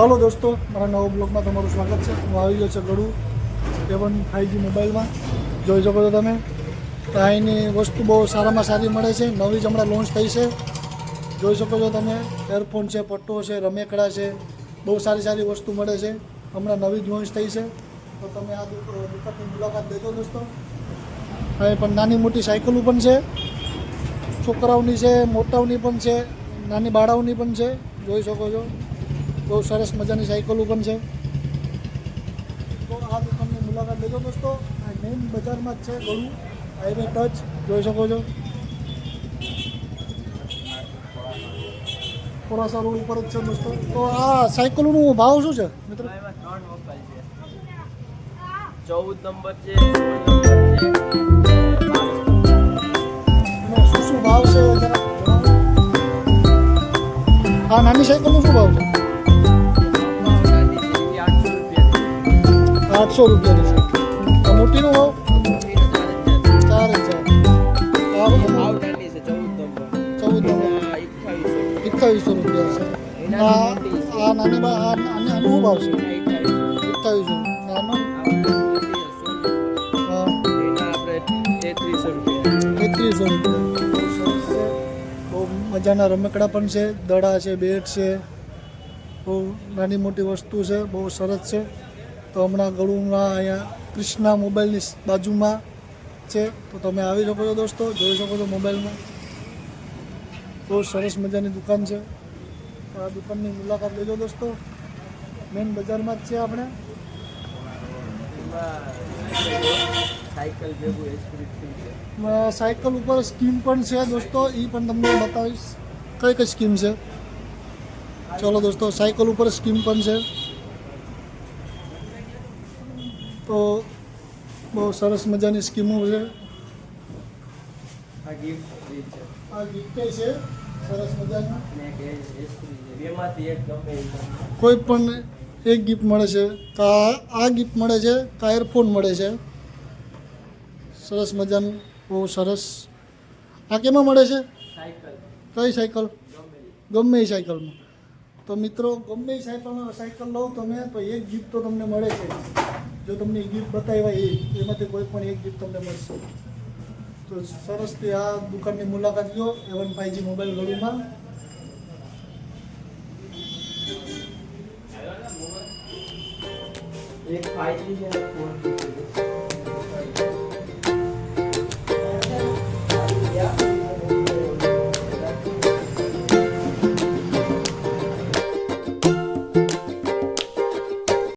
હાલો દોસ્તો, મારા નવા બ્લોગમાં તમારું સ્વાગત છે. હું આવી ગયો છે ગળું સેવન ફાઈવજી મોબાઈલમાં. જોઈ શકો છો તમે. અહીંની વસ્તુ બહુ સારામાં સારી મળે છે. નવી જ હમણાં લોન્ચ થઈ છે. જોઈ શકો છો તમે એરફોન છે, પટ્ટો છે, રમેકડા છે. બહુ સારી સારી વસ્તુ મળે છે. હમણાં નવી જ લોન્ચ થઈ છે. તો તમે આ દુક- દુકાનની મુલાકાત લેજો દોસ્તો. અહીં પણ નાની મોટી સાયકલો પણ છે. છોકરાઓની છે, મોટાઓની પણ છે, નાની બાળાઓની પણ છે. જોઈ શકો છો. બહુ સરસ મજાની સાયકલો પણ છે. તો આ દુકાનની મુલાકાત લેજો દોસ્તો. આ મેઇન બજારમાં જ છે ગળું. હાઈવે ટચ જોઈ શકો છો. થોડાસા રોડ ઉપર જ છે દોસ્તો. તો આ સાયકલોનો ભાવ શું છે મિત્રો? ચૌદ નંબર છે શું શું ભાવ છે આ નાની સાયકલનો શું ભાવ છે? આઠસો રૂપિયાની છે. મોટીનો ભાવ ચાર હજાર. ચૌદ અઠ્ઠાવીસો રૂપિયા છે. આ આ નાની આ આની આનું ભાવ છે અઠ્ઠાવીસો હા. તેત્રીસો રૂપિયા. બહુ મજાના રમકડા પણ છે. દડા છે, બેટ છે. બહુ નાની મોટી વસ્તુ છે. બહુ સરસ છે. તો હમણાં ગળુમાં અહીંયા કૃષ્ણા મોબાઈલની બાજુમાં છે. તો તમે આવી શકો છો દોસ્તો જોઈ શકો છો મોબાઈલમાં. બહુ સરસ મજાની દુકાન છે. તો આ દુકાનની મુલાકાત લેજો દોસ્તો. મેન બજારમાં જ છે આપણે. સાયકલ ઉપર સ્કીમ પણ છે દોસ્તો એ પણ તમને બતાવીશ. કઈ કઈ સ્કીમ છે? ચલો દોસ્તો સાયકલ ઉપર સ્કીમ પણ છે. તો બહુ સરસ મજાની સ્કીમો છે. આ ગિફ્ટ છે. આ ગિફ્ટ છે. સરસ મજાની. કોઈ પણ એક ગિફ્ટ મળે છે. કા આ ગિફ્ટ મળે છે કા એરફોન મળે છે. સરસ મજાનું બહુ સરસ. આ કેમાં મળે છે? કઈ સાયકલ? ગમે એ. સાયકલમાં. તો મિત્રો ગમે એ સાયકલમાં સાયકલ લો તમે તો એક ગિફ્ટ તો તમને મળે છે. જો તમને ગિફ્ટ બતાવ્યા એ, એમાંથી કોઈ પણ એક ગિફ્ટ તમને મળશે. તો સરસથી આ દુકાનની મુલાકાત લો એવન ફાઈવજી મોબાઈલ ગળીમાં. એક 5G છે અને 4G